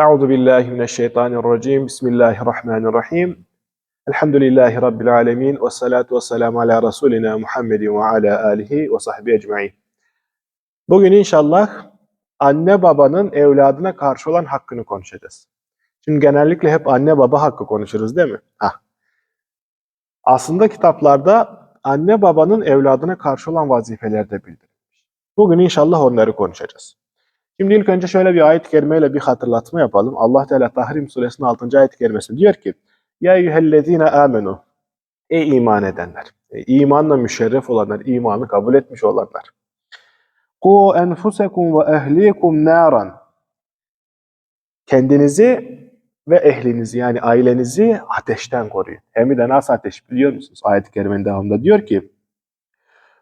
Euzu billahi mineşşeytanirracim. Bismillahirrahmanirrahim. Elhamdülillahi rabbil alamin ve salatu vesselamu ala rasulina Muhammedin ve ala alihi ve sahbihi ecmaîn. Bugün inşallah anne babanın evladına karşı olan hakkını konuşacağız. Şimdi genellikle hep anne baba hakkı konuşuruz değil mi? Hah. Aslında kitaplarda anne babanın evladına karşı olan vazifeler de bildirilmiş. Bugün inşallah onları konuşacağız. Şimdi ilk önce şöyle bir ayet-i kerimeyle bir hatırlatma yapalım. Allah Teala Tahrim suresinin 6. ayet-i kerimesinde diyor ki: "Ya eyyühellezine amenu" Ey iman edenler, e, imanla müşerref olanlar, imanı kabul etmiş olanlar. "Ku enfusekum ve ehlikum naran" Kendinizi ve ehlinizi yani ailenizi ateşten koruyun. Hem de nasıl ateş biliyor musunuz? Ayet-i kerimenin devamında diyor ki: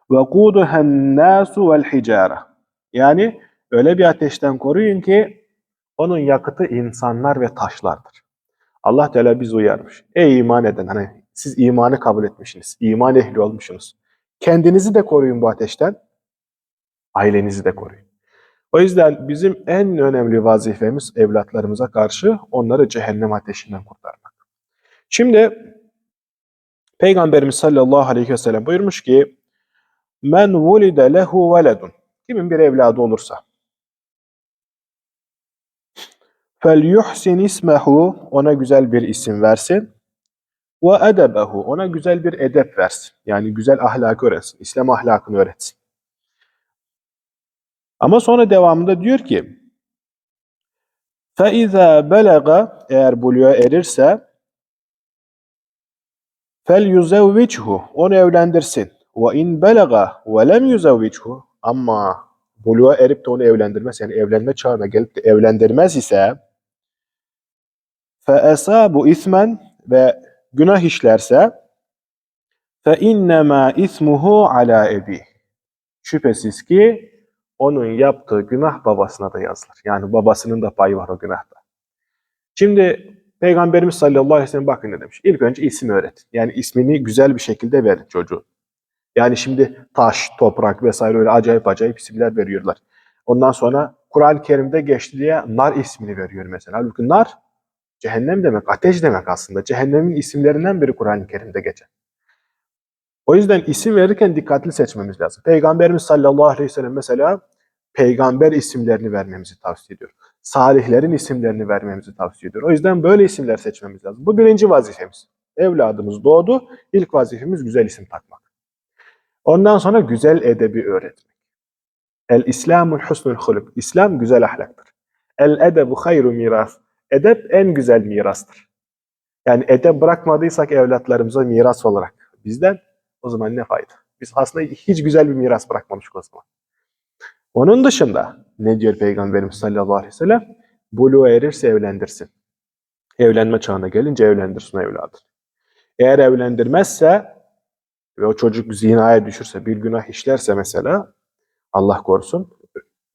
وَقُودُهَا النَّاسُ وَالْحِجَارَةِ Yani öyle bir ateşten koruyun ki onun yakıtı insanlar ve taşlardır. Allah Teala bizi uyarmış. Ey iman eden hani siz imanı kabul etmişsiniz. iman ehli olmuşsunuz. Kendinizi de koruyun bu ateşten. Ailenizi de koruyun. O yüzden bizim en önemli vazifemiz evlatlarımıza karşı onları cehennem ateşinden kurtarmak. Şimdi Peygamberimiz sallallahu aleyhi ve sellem buyurmuş ki Men vulide lehu veledun Kimin bir evladı olursa fel yuhsin ismehu ona güzel bir isim versin ve edebehu ona güzel bir edep versin. Yani güzel ahlak öğretsin. İslam ahlakını öğretsin. Ama sonra devamında diyor ki فَاِذَا بَلَغَ Eğer buluğa erirse فَلْيُزَوِّجْهُ Onu evlendirsin. وَاِنْ بَلَغَ وَلَمْ يُزَوِّجْهُ Ama buluğa erip de onu evlendirmez, yani evlenme çağına gelip de evlendirmez ise fe esabu ismen ve günah işlerse fe innema ismuhu ala ebi. Şüphesiz ki onun yaptığı günah babasına da yazılır. Yani babasının da payı var o günahta. Şimdi Peygamberimiz sallallahu aleyhi ve sellem bakın ne demiş. İlk önce isim öğret. Yani ismini güzel bir şekilde verin çocuğun. Yani şimdi taş, toprak vesaire öyle acayip acayip isimler veriyorlar. Ondan sonra Kur'an-ı Kerim'de geçti diye nar ismini veriyor mesela. Halbuki nar cehennem demek, ateş demek aslında. Cehennemin isimlerinden biri Kur'an-ı Kerim'de geçer. O yüzden isim verirken dikkatli seçmemiz lazım. Peygamberimiz sallallahu aleyhi ve sellem mesela peygamber isimlerini vermemizi tavsiye ediyor. Salihlerin isimlerini vermemizi tavsiye ediyor. O yüzden böyle isimler seçmemiz lazım. Bu birinci vazifemiz. Evladımız doğdu, ilk vazifemiz güzel isim takmak. Ondan sonra güzel edebi öğretmek. El İslamul husnul huluk. İslam güzel ahlaktır. El edebu hayru miras. Edep en güzel mirastır. Yani edep bırakmadıysak evlatlarımıza miras olarak bizden o zaman ne fayda? Biz aslında hiç güzel bir miras bırakmamışız o zaman. Onun dışında ne diyor Peygamberimiz sallallahu aleyhi ve sellem? Buluğa erirse evlendirsin. Evlenme çağına gelince evlendirsin evladı. Eğer evlendirmezse ve o çocuk zinaya düşürse, bir günah işlerse mesela, Allah korusun,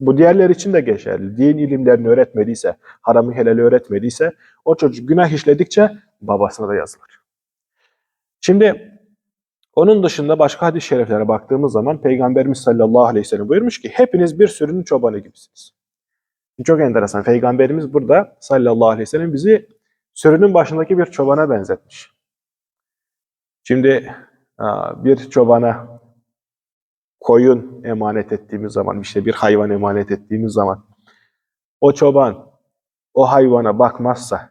bu diğerler için de geçerli. Din ilimlerini öğretmediyse, haramı helali öğretmediyse, o çocuk günah işledikçe babasına da yazılır. Şimdi onun dışında başka hadis-i şeriflere baktığımız zaman Peygamberimiz sallallahu aleyhi ve sellem buyurmuş ki hepiniz bir sürünün çobanı gibisiniz. Çok enteresan. Peygamberimiz burada sallallahu aleyhi ve sellem bizi sürünün başındaki bir çobana benzetmiş. Şimdi bir çobana koyun emanet ettiğimiz zaman, işte bir hayvan emanet ettiğimiz zaman o çoban o hayvana bakmazsa,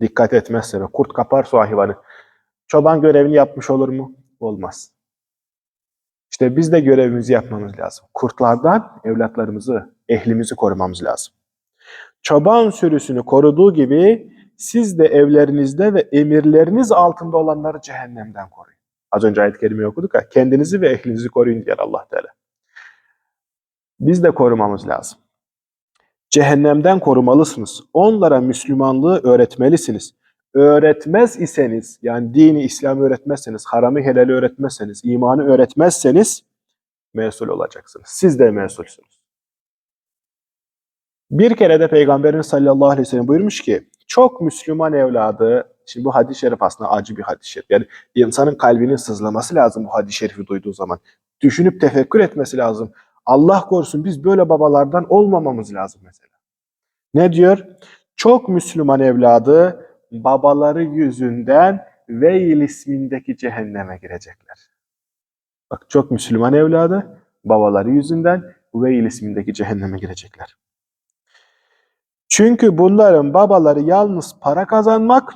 dikkat etmezse ve kurt kaparsa o hayvanı, çoban görevini yapmış olur mu? Olmaz. İşte biz de görevimizi yapmamız lazım. Kurtlardan evlatlarımızı, ehlimizi korumamız lazım. Çoban sürüsünü koruduğu gibi siz de evlerinizde ve emirleriniz altında olanları cehennemden koruyun. Az önce ayet-i kerimeyi okuduk ya, kendinizi ve ehlinizi koruyun diyor Allah Teala. Biz de korumamız lazım. Cehennemden korumalısınız. Onlara Müslümanlığı öğretmelisiniz. Öğretmez iseniz, yani dini İslam öğretmezseniz, haramı helali öğretmezseniz, imanı öğretmezseniz mesul olacaksınız. Siz de mesulsünüz. Bir kere de Peygamberimiz sallallahu aleyhi ve sellem buyurmuş ki, çok Müslüman evladı, şimdi bu hadis-i şerif aslında acı bir hadis-i şerif. Yani insanın kalbinin sızlaması lazım bu hadis-i şerifi duyduğu zaman. Düşünüp tefekkür etmesi lazım. Allah korusun biz böyle babalardan olmamamız lazım mesela. Ne diyor? Çok Müslüman evladı babaları yüzünden Veil ismindeki cehenneme girecekler. Bak çok Müslüman evladı babaları yüzünden Veil ismindeki cehenneme girecekler. Çünkü bunların babaları yalnız para kazanmak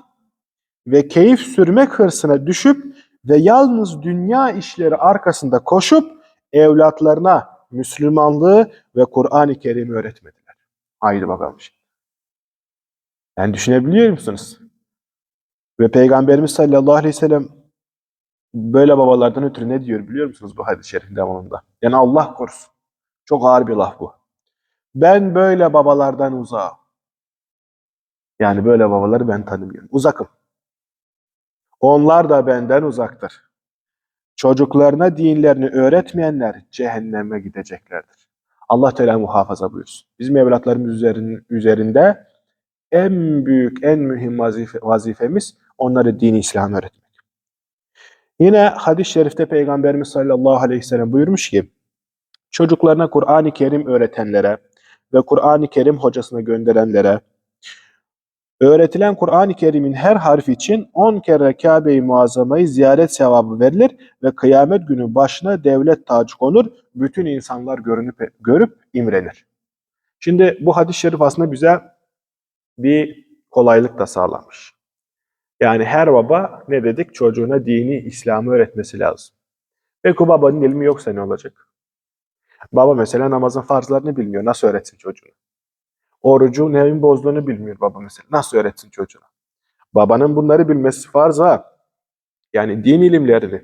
ve keyif sürmek hırsına düşüp ve yalnız dünya işleri arkasında koşup evlatlarına Müslümanlığı ve Kur'an-ı Kerim'i öğretmediler. Haydi bakalım şimdi. Yani düşünebiliyor musunuz? Ve Peygamberimiz sallallahu aleyhi ve sellem böyle babalardan ötürü ne diyor biliyor musunuz bu hadis-i şerifin devamında? Yani Allah korusun. Çok ağır bir laf bu. Ben böyle babalardan uzağım. Yani böyle babaları ben tanımıyorum. Uzakım. Onlar da benden uzaktır. Çocuklarına dinlerini öğretmeyenler cehenneme gideceklerdir. Allah Teala muhafaza buyursun. Bizim evlatlarımız üzerin- üzerinde en büyük, en mühim vazife, vazifemiz onları dini İslam öğretmek. Yine hadis-i şerifte Peygamberimiz sallallahu aleyhi ve sellem buyurmuş ki, çocuklarına Kur'an-ı Kerim öğretenlere ve Kur'an-ı Kerim hocasına gönderenlere, öğretilen Kur'an-ı Kerim'in her harfi için 10 kere Kabe-i Muazzama'yı ziyaret sevabı verilir ve kıyamet günü başına devlet tacı konur, bütün insanlar görünüp, görüp imrenir. Şimdi bu hadis-i şerif aslında bize bir kolaylık da sağlamış. Yani her baba ne dedik? Çocuğuna dini, İslam'ı öğretmesi lazım. Peki o babanın ilmi yoksa ne olacak? Baba mesela namazın farzlarını bilmiyor. Nasıl öğretsin çocuğuna? Orucu neyin bozduğunu bilmiyor baba mesela. Nasıl öğretsin çocuğuna? Babanın bunları bilmesi farz ha. Yani din ilimlerini.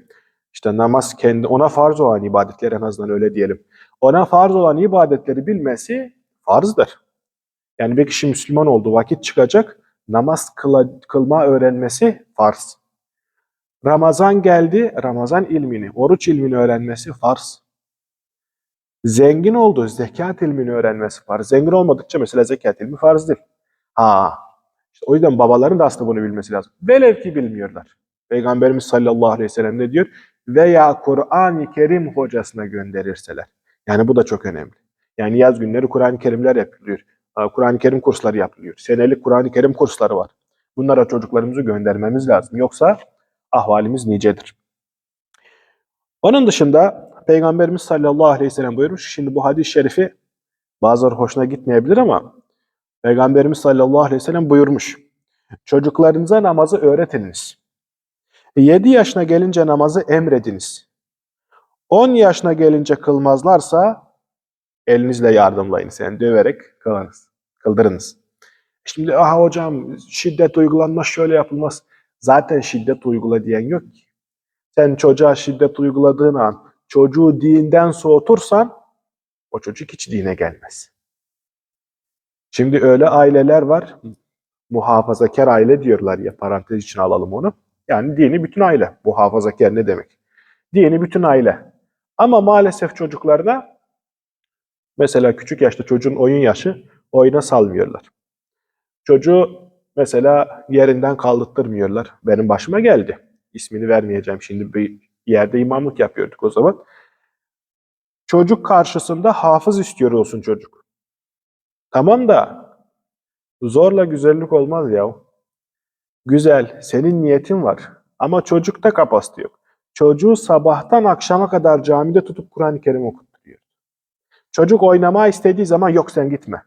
işte namaz kendi ona farz olan ibadetler en azından öyle diyelim. Ona farz olan ibadetleri bilmesi farzdır. Yani bir kişi Müslüman olduğu vakit çıkacak, namaz kıla, kılma öğrenmesi farz. Ramazan geldi, Ramazan ilmini, oruç ilmini öğrenmesi farz. Zengin oldu, zekat ilmini öğrenmesi farz. Zengin olmadıkça mesela zekat ilmi farz değil. Ha, işte o yüzden babaların da aslında bunu bilmesi lazım. Velev ki bilmiyorlar. Peygamberimiz sallallahu aleyhi ve sellem ne diyor? Veya Kur'an-ı Kerim hocasına gönderirseler. Yani bu da çok önemli. Yani yaz günleri Kur'an-ı Kerimler yapılıyor. Kur'an-ı Kerim kursları yapılıyor. Senelik Kur'an-ı Kerim kursları var. Bunlara çocuklarımızı göndermemiz lazım. Yoksa ahvalimiz nicedir. Onun dışında Peygamberimiz sallallahu aleyhi ve sellem buyurmuş. Şimdi bu hadis-i şerifi bazıları hoşuna gitmeyebilir ama Peygamberimiz sallallahu aleyhi ve sellem buyurmuş. Çocuklarınıza namazı öğretiniz. 7 yaşına gelince namazı emrediniz. 10 yaşına gelince kılmazlarsa elinizle yardımlayınız. Yani döverek kılınız, kıldırınız. Şimdi aha hocam şiddet uygulanmaz şöyle yapılmaz. Zaten şiddet uygula diyen yok ki. Sen çocuğa şiddet uyguladığın an çocuğu dinden soğutursan o çocuk hiç dine gelmez. Şimdi öyle aileler var. Muhafazakar aile diyorlar ya parantez için alalım onu. Yani dini bütün aile. Muhafazakar ne demek? Dini bütün aile. Ama maalesef çocuklarına mesela küçük yaşta çocuğun oyun yaşı oyuna salmıyorlar. Çocuğu mesela yerinden kaldırtmıyorlar. Benim başıma geldi. İsmini vermeyeceğim şimdi bir yerde imamlık yapıyorduk o zaman. Çocuk karşısında hafız istiyor olsun çocuk. Tamam da zorla güzellik olmaz ya. Güzel, senin niyetin var. Ama çocukta kapasite yok. Çocuğu sabahtan akşama kadar camide tutup Kur'an-ı Kerim okutturuyor. Çocuk oynama istediği zaman yok sen gitme.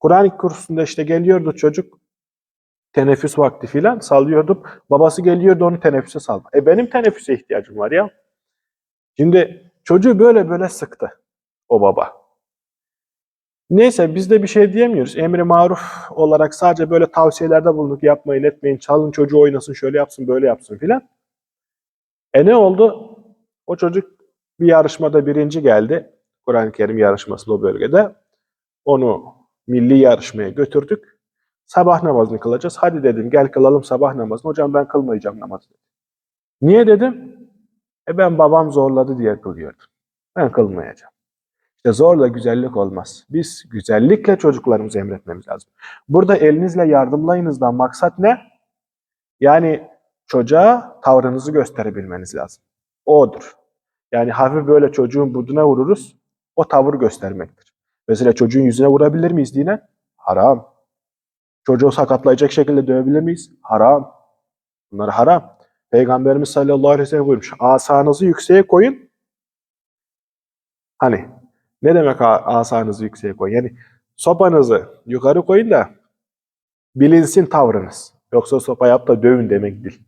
Kur'an kursunda işte geliyordu çocuk teneffüs vakti filan sallıyordum. Babası geliyordu onu teneffüse salma. E benim teneffüse ihtiyacım var ya. Şimdi çocuğu böyle böyle sıktı o baba. Neyse biz de bir şey diyemiyoruz. Emri maruf olarak sadece böyle tavsiyelerde bulunduk. Yapmayın etmeyin, çalın çocuğu oynasın, şöyle yapsın, böyle yapsın filan. E ne oldu? O çocuk bir yarışmada birinci geldi. Kur'an-ı Kerim yarışması o bölgede. Onu milli yarışmaya götürdük. Sabah namazını kılacağız. Hadi dedim gel kılalım sabah namazını. Hocam ben kılmayacağım namazı. Niye dedim? E ben babam zorladı diye kılıyordum. Ben kılmayacağım. İşte zorla güzellik olmaz. Biz güzellikle çocuklarımızı emretmemiz lazım. Burada elinizle yardımlayınızdan maksat ne? Yani çocuğa tavrınızı gösterebilmeniz lazım. O'dur. Yani hafif böyle çocuğun buduna vururuz. O tavır göstermektir. Mesela çocuğun yüzüne vurabilir miyiz dine? Haram. Çocuğu sakatlayacak şekilde dövebilir miyiz? Haram. Bunlar haram. Peygamberimiz sallallahu aleyhi ve sellem buyurmuş. Asanızı yükseğe koyun. Hani ne demek asanızı yükseğe koyun? Yani sopanızı yukarı koyun da bilinsin tavrınız. Yoksa sopa yap da dövün demek değil.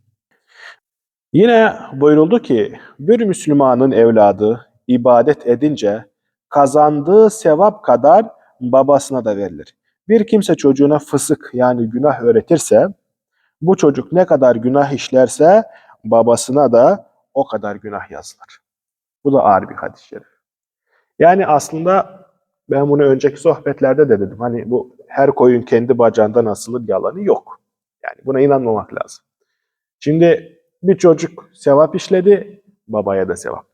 Yine buyuruldu ki bir Müslümanın evladı ibadet edince kazandığı sevap kadar babasına da verilir. Bir kimse çocuğuna fısık yani günah öğretirse bu çocuk ne kadar günah işlerse babasına da o kadar günah yazılır. Bu da ağır bir hadis-i şerif. Yani aslında ben bunu önceki sohbetlerde de dedim. Hani bu her koyun kendi bacağından asılır yalanı yok. Yani buna inanmamak lazım. Şimdi bir çocuk sevap işledi, babaya da sevap.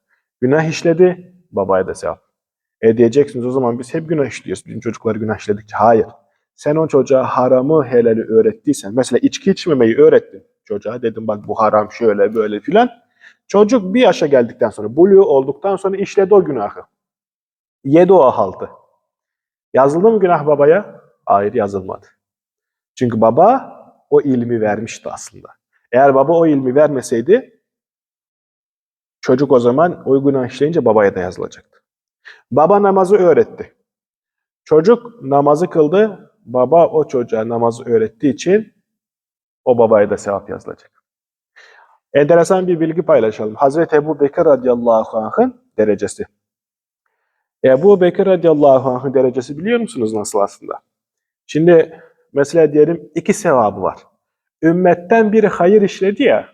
Günah işledi, babaya da sevap. E diyeceksiniz o zaman biz hep günah işliyoruz. Bizim çocuklar günah işledikçe. Hayır. Sen o çocuğa haramı helali öğrettiysen, mesela içki içmemeyi öğrettin. Çocuğa dedim bak bu haram şöyle böyle filan. Çocuk bir yaşa geldikten sonra, buluğ olduktan sonra işledi o günahı. Yedi o haltı. Yazıldı mı günah babaya? Hayır yazılmadı. Çünkü baba o ilmi vermişti aslında. Eğer baba o ilmi vermeseydi çocuk o zaman o günah işleyince babaya da yazılacaktı. Baba namazı öğretti. Çocuk namazı kıldı. Baba o çocuğa namazı öğrettiği için o babaya da sevap yazılacak. Enteresan bir bilgi paylaşalım. Hazreti Ebu Bekir radıyallahu anh'ın derecesi. Ebu Bekir radıyallahu anh'ın derecesi biliyor musunuz nasıl aslında? Şimdi mesela diyelim iki sevabı var. Ümmetten biri hayır işledi ya,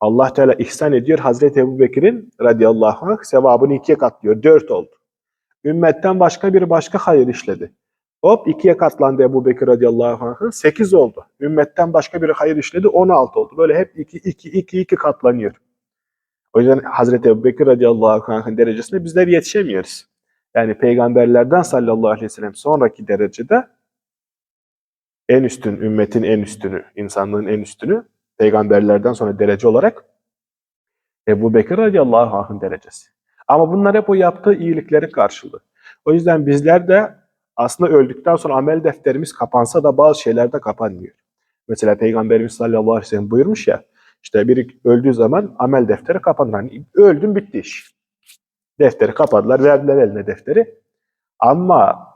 Allah Teala ihsan ediyor. Hazreti Ebu Bekir'in radıyallahu anh sevabını ikiye katlıyor. Dört oldu. Ümmetten başka biri başka hayır işledi. Hop ikiye katlandı Ebu Bekir radıyallahu anh'ın. Sekiz oldu. Ümmetten başka biri hayır işledi. On altı oldu. Böyle hep iki, iki, iki, iki katlanıyor. O yüzden Hazreti Ebu Bekir radıyallahu anh'ın derecesine bizler yetişemiyoruz. Yani peygamberlerden sallallahu aleyhi ve sellem sonraki derecede en üstün, ümmetin en üstünü, insanlığın en üstünü peygamberlerden sonra derece olarak Ebu Bekir radıyallahu anh'ın derecesi. Ama bunlar hep o yaptığı iyiliklerin karşılığı. O yüzden bizler de aslında öldükten sonra amel defterimiz kapansa da bazı şeyler de kapanmıyor. Mesela Peygamberimiz sallallahu aleyhi ve sellem buyurmuş ya, işte biri öldüğü zaman amel defteri kapanır. Hani öldüm bitti iş. Defteri kapadılar, verdiler eline defteri. Ama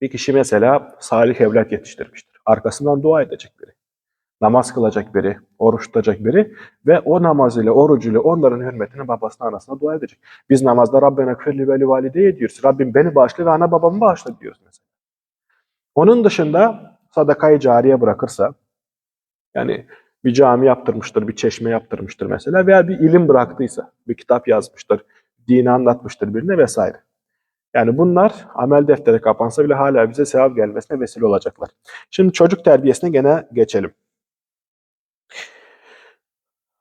bir kişi mesela salih evlat yetiştirmiştir. Arkasından dua edecek biri. Namaz kılacak biri, oruç tutacak biri ve o namaz ile, oruç ile onların hürmetine babasına, anasına dua edecek. Biz namazda Rabbena kfirli ve li valideye diyoruz. Rabbim beni bağışla ve ana babamı bağışla diyoruz mesela. Onun dışında sadakayı cariye bırakırsa, yani bir cami yaptırmıştır, bir çeşme yaptırmıştır mesela veya bir ilim bıraktıysa, bir kitap yazmıştır, dini anlatmıştır birine vesaire. Yani bunlar amel defteri kapansa bile hala bize sevap gelmesine vesile olacaklar. Şimdi çocuk terbiyesine gene geçelim.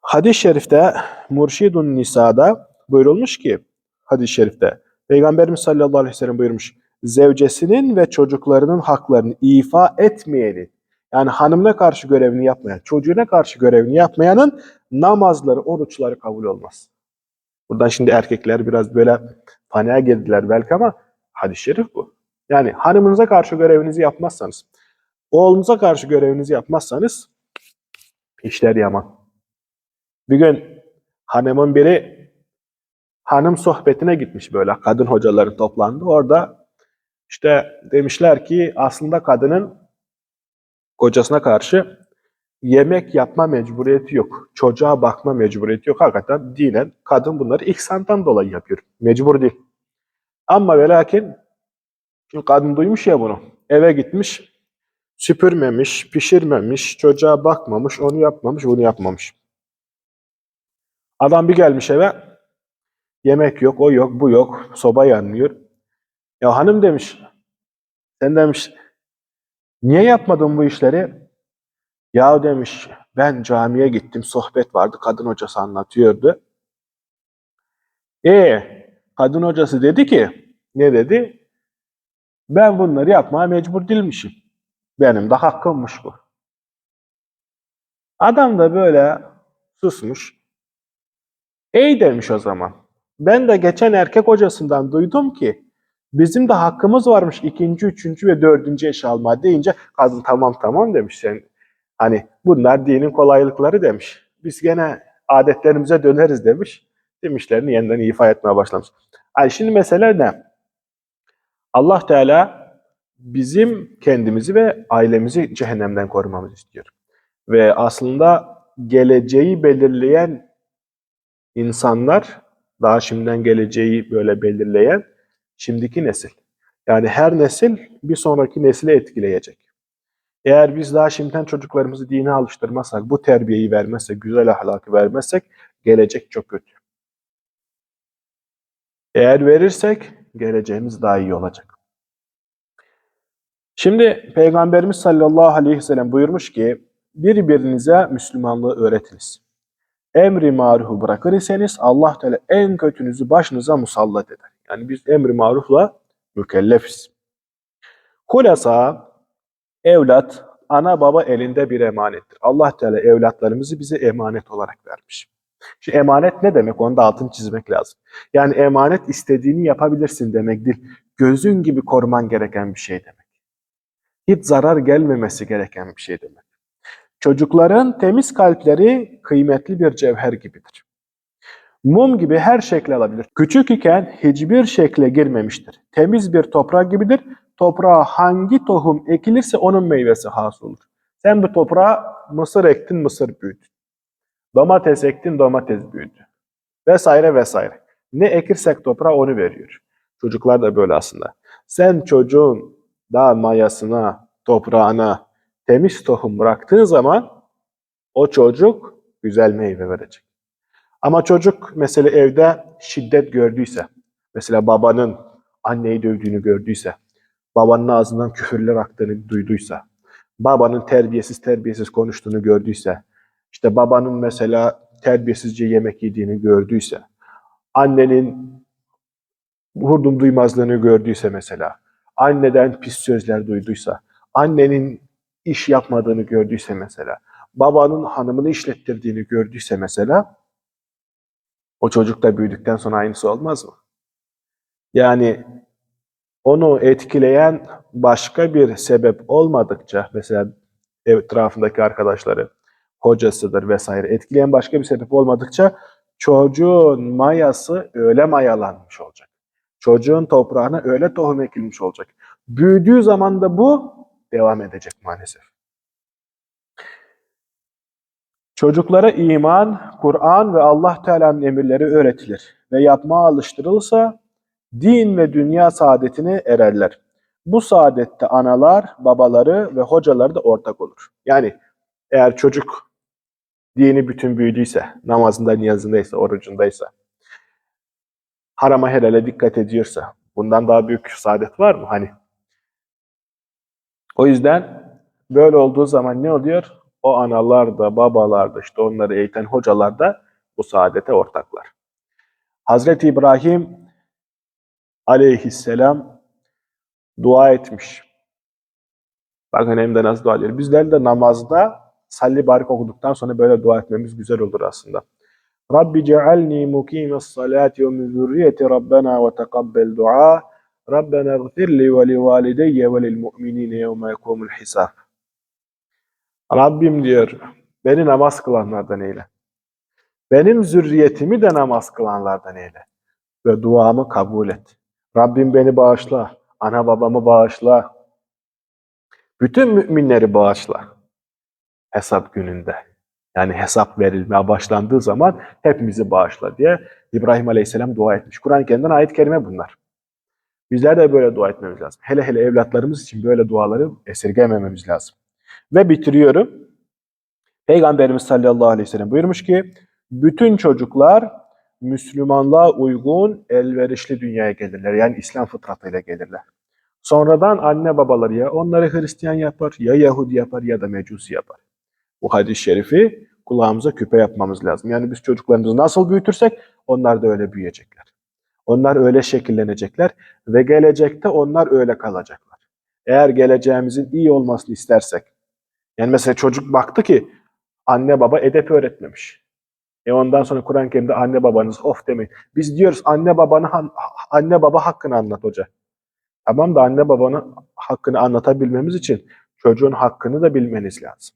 Hadis-i şerifte Murşidun Nisa'da buyurulmuş ki hadis-i şerifte Peygamberimiz sallallahu aleyhi ve sellem buyurmuş. Zevcesinin ve çocuklarının haklarını ifa etmeyeni yani hanımına karşı görevini yapmayan, çocuğuna karşı görevini yapmayanın namazları, oruçları kabul olmaz. Buradan şimdi erkekler biraz böyle paniğe girdiler belki ama hadis-i şerif bu. Yani hanımınıza karşı görevinizi yapmazsanız, oğlunuza karşı görevinizi yapmazsanız işler yaman. Bir gün hanımın biri hanım sohbetine gitmiş böyle kadın hocaların toplandı. Orada işte demişler ki aslında kadının kocasına karşı yemek yapma mecburiyeti yok. Çocuğa bakma mecburiyeti yok. Hakikaten dinen kadın bunları ihsandan dolayı yapıyor. Mecbur değil. Ama ve lakin kadın duymuş ya bunu. Eve gitmiş, süpürmemiş, pişirmemiş, çocuğa bakmamış, onu yapmamış, bunu yapmamış. Adam bir gelmiş eve, yemek yok, o yok, bu yok, soba yanmıyor. Ya hanım demiş, sen demiş, niye yapmadın bu işleri? Ya demiş, ben camiye gittim, sohbet vardı, kadın hocası anlatıyordu. E kadın hocası dedi ki, ne dedi? Ben bunları yapmaya mecbur değilmişim. Benim de hakkımmış bu. Adam da böyle susmuş. Ey demiş o zaman. Ben de geçen erkek hocasından duydum ki Bizim de hakkımız varmış ikinci, üçüncü ve dördüncü eş alma deyince kadın tamam tamam demiş. Sen, hani bunlar dinin kolaylıkları demiş. Biz gene adetlerimize döneriz demiş. Demişlerini yeniden ifa etmeye başlamış. Ay şimdi mesele ne? Allah Teala bizim kendimizi ve ailemizi cehennemden korumamızı istiyor. Ve aslında geleceği belirleyen insanlar, daha şimdiden geleceği böyle belirleyen şimdiki nesil. Yani her nesil bir sonraki nesile etkileyecek. Eğer biz daha şimdiden çocuklarımızı dine alıştırmazsak, bu terbiyeyi vermezsek, güzel ahlakı vermezsek gelecek çok kötü. Eğer verirsek geleceğimiz daha iyi olacak. Şimdi Peygamberimiz sallallahu aleyhi ve sellem buyurmuş ki birbirinize Müslümanlığı öğretiniz. Emri marufu bırakır iseniz Allah Teala en kötünüzü başınıza musallat eder. Yani biz emri marufla mükellefiz. Hulasa evlat ana baba elinde bir emanettir. Allah Teala evlatlarımızı bize emanet olarak vermiş. Şimdi emanet ne demek? Onu da altını çizmek lazım. Yani emanet istediğini yapabilirsin demek değil. Gözün gibi koruman gereken bir şey demek. Hiç zarar gelmemesi gereken bir şey demek. Çocukların temiz kalpleri kıymetli bir cevher gibidir. Mum gibi her şekli alabilir. Küçük iken hiçbir şekle girmemiştir. Temiz bir toprak gibidir. Toprağa hangi tohum ekilirse onun meyvesi hasıl olur. Sen bu toprağa mısır ektin, mısır büyüdü. Domates ektin, domates büyüdü. Vesaire vesaire. Ne ekirsek toprağa onu veriyor. Çocuklar da böyle aslında. Sen çocuğun daha mayasına, toprağına temiz tohum bıraktığın zaman o çocuk güzel meyve verecek. Ama çocuk mesela evde şiddet gördüyse, mesela babanın anneyi dövdüğünü gördüyse, babanın ağzından küfürler aktığını duyduysa, babanın terbiyesiz terbiyesiz konuştuğunu gördüyse, işte babanın mesela terbiyesizce yemek yediğini gördüyse, annenin vurdum duymazlığını gördüyse mesela, anneden pis sözler duyduysa, annenin iş yapmadığını gördüyse mesela, babanın hanımını işlettirdiğini gördüyse mesela, o çocuk da büyüdükten sonra aynısı olmaz mı? Yani onu etkileyen başka bir sebep olmadıkça, mesela etrafındaki arkadaşları, hocasıdır vesaire, etkileyen başka bir sebep olmadıkça çocuğun mayası öyle mayalanmış olacak. Çocuğun toprağına öyle tohum ekilmiş olacak. Büyüdüğü zaman da bu devam edecek maalesef. Çocuklara iman, Kur'an ve Allah Teala'nın emirleri öğretilir ve yapmaya alıştırılsa din ve dünya saadetine ererler. Bu saadette analar, babaları ve hocaları da ortak olur. Yani eğer çocuk dini bütün büyüdüyse, namazında, niyazındaysa, orucundaysa, harama helale dikkat ediyorsa, bundan daha büyük saadet var mı? Hani o yüzden böyle olduğu zaman ne oluyor? O analar da, babalar da, işte onları eğiten hocalar da bu saadete ortaklar. Hazreti İbrahim aleyhisselam dua etmiş. Bakın hem de nasıl dua ediyor. Bizler de namazda salli barik okuduktan sonra böyle dua etmemiz güzel olur aslında. Rabbi cealni mukimes salati ve min Rabbena ve tekabbel dua. Rabbena gfirli ve li valideyye ve lil mu'minine yevme yekumul hisab. Rabbim diyor, beni namaz kılanlardan eyle. Benim zürriyetimi de namaz kılanlardan eyle. Ve duamı kabul et. Rabbim beni bağışla, ana babamı bağışla. Bütün müminleri bağışla. Hesap gününde. Yani hesap verilmeye başlandığı zaman hepimizi bağışla diye İbrahim Aleyhisselam dua etmiş. Kur'an-ı Kerim'den ayet-i kerime bunlar. Bizler de böyle dua etmemiz lazım. Hele hele evlatlarımız için böyle duaları esirgemememiz lazım. Ve bitiriyorum. Peygamberimiz sallallahu aleyhi ve sellem buyurmuş ki, bütün çocuklar Müslümanlığa uygun, elverişli dünyaya gelirler. Yani İslam fıtratıyla gelirler. Sonradan anne babaları ya onları Hristiyan yapar, ya Yahudi yapar ya da Mecusi yapar. Bu hadis-i şerifi kulağımıza küpe yapmamız lazım. Yani biz çocuklarımızı nasıl büyütürsek onlar da öyle büyüyecekler. Onlar öyle şekillenecekler ve gelecekte onlar öyle kalacaklar. Eğer geleceğimizin iyi olmasını istersek, yani mesela çocuk baktı ki anne baba edep öğretmemiş. E ondan sonra Kur'an-ı Kerim'de anne babanız of demeyin. Biz diyoruz anne babanı anne baba hakkını anlat hoca. Tamam da anne babanın hakkını anlatabilmemiz için çocuğun hakkını da bilmeniz lazım.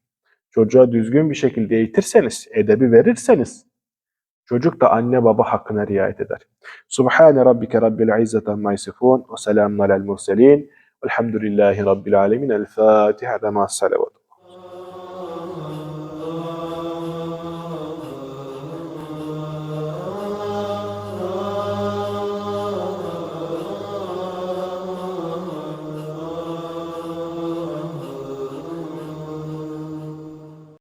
Çocuğa düzgün bir şekilde eğitirseniz, edebi verirseniz çocuk da anne baba hakkına riayet eder. Subhane rabbike rabbil izzeti amma yasifun ve selamun alel murselin. Elhamdülillahi rabbil alemin. El Fatiha ve ma'as salavat.